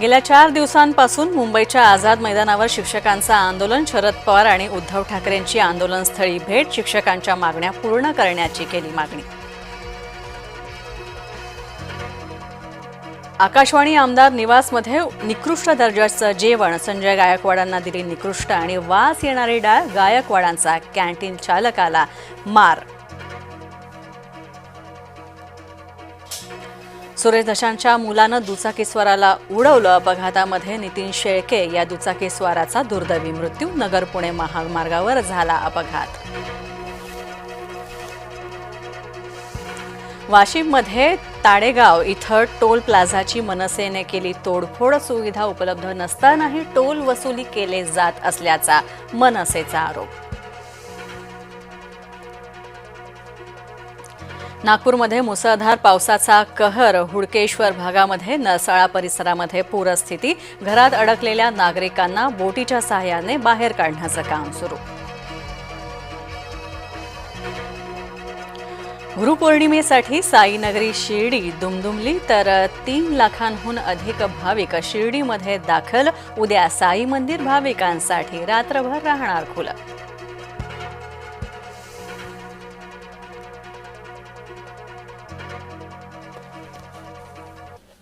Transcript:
गेल्या चार दिवसांपासून मुंबईच्या आझाद मैदानावर शिक्षकांचं आंदोलन शरद पवार आणि उद्धव ठाकरेंची आंदोलनस्थळी भेट शिक्षकांच्या मागण्या पूर्ण करण्याची केली मागणी. आकाशवाणी आमदार निवासमध्ये निकृष्ट दर्जाचं जेवण संजय गायकवाडांना दिली निकृष्ट आणि वास येणारी डाळ गायकवाडांचा कॅन्टीन चालकाला मार. सुरेश दशांच्या मुलानं दुचाकीस्वाराला उडवलं. अपघातामध्ये नितीन शेळके या दुचाकीस्वाराचा दुर्दैवी मृत्यू नगर पुणे महामार्गावर झाला अपघात. वाशिममध्ये ताडेगाव इथं टोल प्लाझाची मनसेने केली तोडफोड. सुविधा उपलब्ध नसतानाही टोल वसुली केले जात असल्याचा मनसेचा आरोप. नागपूरमध्ये मुसळधार पावसाचा कहर हुडकेश्वर भागामध्ये नरसाळा परिसरामध्ये पूरस्थिती घरात अडकलेल्या नागरिकांना बोटीच्या सहाय्याने बाहेर काढण्याचं काम सुरू. गुरुपौर्णिमेसाठी साईनगरी शिर्डी दुमदुमली तर तीन लाखांहून अधिक भाविक शिर्डीमध्ये दाखल. उद्या साई मंदिर भाविकांसाठी रात्रभर राहणार खुलं.